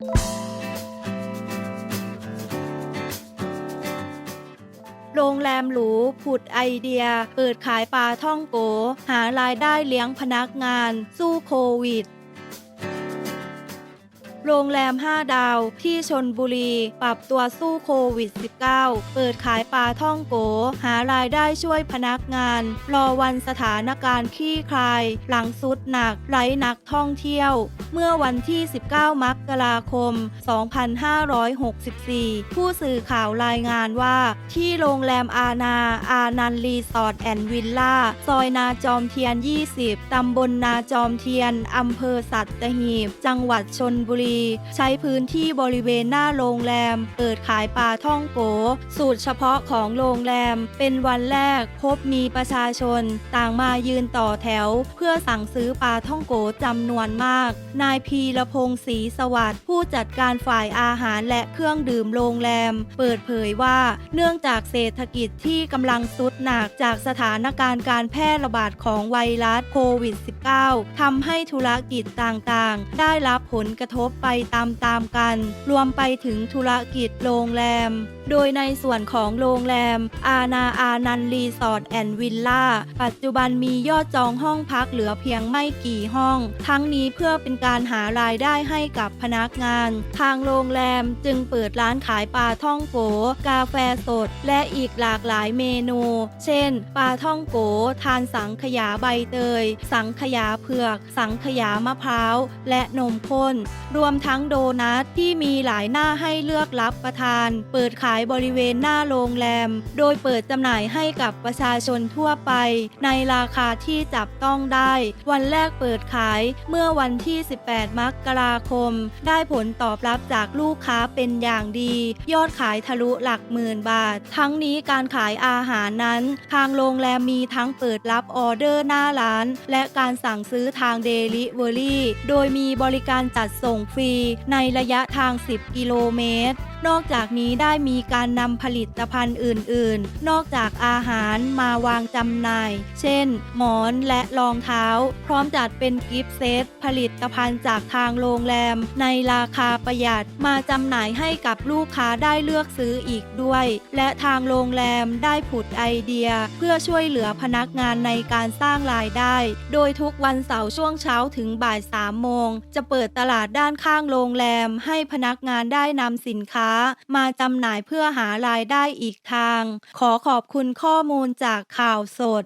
โรงแรมหรูผุดไอเดีย เปิดขายปลาท่องโก หารายได้เลี้ยงพนักงาน สู้โควิด โรงแรม 5 ดาว ที่ชนบุรี ปรับตัวสู้โควิด -19 เปิดขายปลาท่องโก หารายได้ช่วยพนักงาน รอวันสถานการณ์คลี่คลาย หลังสุดหนักไร้นักท่องเที่ยว เมื่อวันที่ 19 มกราคม 2564 ผู้สื่อข่าวรายงานว่า ที่โรงแรมอาณาอานันรีสอร์ทแอนด์วิลล่า ซอยนาจอมเทียน 20 ตำบลนาจอมเทียน อำเภอสัตหีบ จังหวัดชนบุรีใช้พื้นที่บริเวณหน้าโรงแรม เปิดขายปลาท่องโก สูตรเฉพาะของโรงแรม เป็นวันแรกพบมีประชาชน ต่างมายืนต่อแถว เพื่อสั่งซื้อปลาท่องโกจำนวนมาก นายพีรพงศ์ศรีสวัสดิ์ผู้จัดการฝ่ายอาหารและเครื่องดื่มโรงแรม เปิดเผยว่า เนื่องจากเศรษฐกิจที่กำลังสุดหนักจากสถานการณ์การแพร่ระบาดของไวรัสโควิด -19 ทำให้ธุรกิจต่างๆ ได้รับผลกระทบไปตามๆกัน รวมไปถึงธุรกิจโรงแรม โดยในส่วนของโรงแรม อาณาอานันรีสอร์ทแอนด์วิลล่าปัจจุบันมียอดจองห้องพักเหลือเพียงไม่กี่ห้อง ทั้งนี้เพื่อเป็นการหารายได้ให้กับพนักงาน ทางโรงแรมจึงเปิดร้านขายปลาท่องโก กาแฟสด และอีกหลากหลายเมนู เช่น ปลาท่องโก ทานสังขยาใบเตย สังขยาเผือก สังขยามะพร้าว และนมข้น รวมทั้งโดนัทที่มีหลายหน้าให้เลือกรับประทาน เปิดขายบริเวณหน้าโรงแรม โดยเปิดจำหน่ายให้กับประชาชนทั่วไป ในราคาที่จับต้องได้ วันแรกเปิดขายเมื่อวันที่ 18 มกราคม ได้ผลตอบรับจากลูกค้าเป็นอย่างดี ยอดขายทะลุหลักหมื่นบาท ทั้งนี้การขายอาหารนั้น ทางโรงแรมมีทั้งเปิดรับออเดอร์หน้าร้าน และการสั่งซื้อทางเดลิเวอรี่ โดยมีบริการจัดส่งฟรีในระยะทาง 10 กิโลเมตร นอกจากนี้ได้มีการนำผลิตภัณฑ์อื่น ๆ นอกจากอาหารมาวางจำหน่าย เช่น หมอนและรองเท้า พร้อมจัดเป็นกิฟต์เซตผลิตภัณฑ์จากทางโรงแรม ในราคาประหยัดมาจำหน่ายให้กับลูกค้าได้เลือกซื้ออีกด้วย และทางโรงแรมได้ผุดไอเดีย เพื่อช่วยเหลือพนักงานในการสร้างรายได้ โดยทุกวันเสาร์ช่วงเช้าถึงบ่าย3โมง จะเปิดตลาดด้านข้างโรงแรม ให้พนักงานได้นำสินค้าา มาจำหน่ายเพื่อหารายได้อีกทาง ขอขอบคุณข้อมูลจากข่าวสด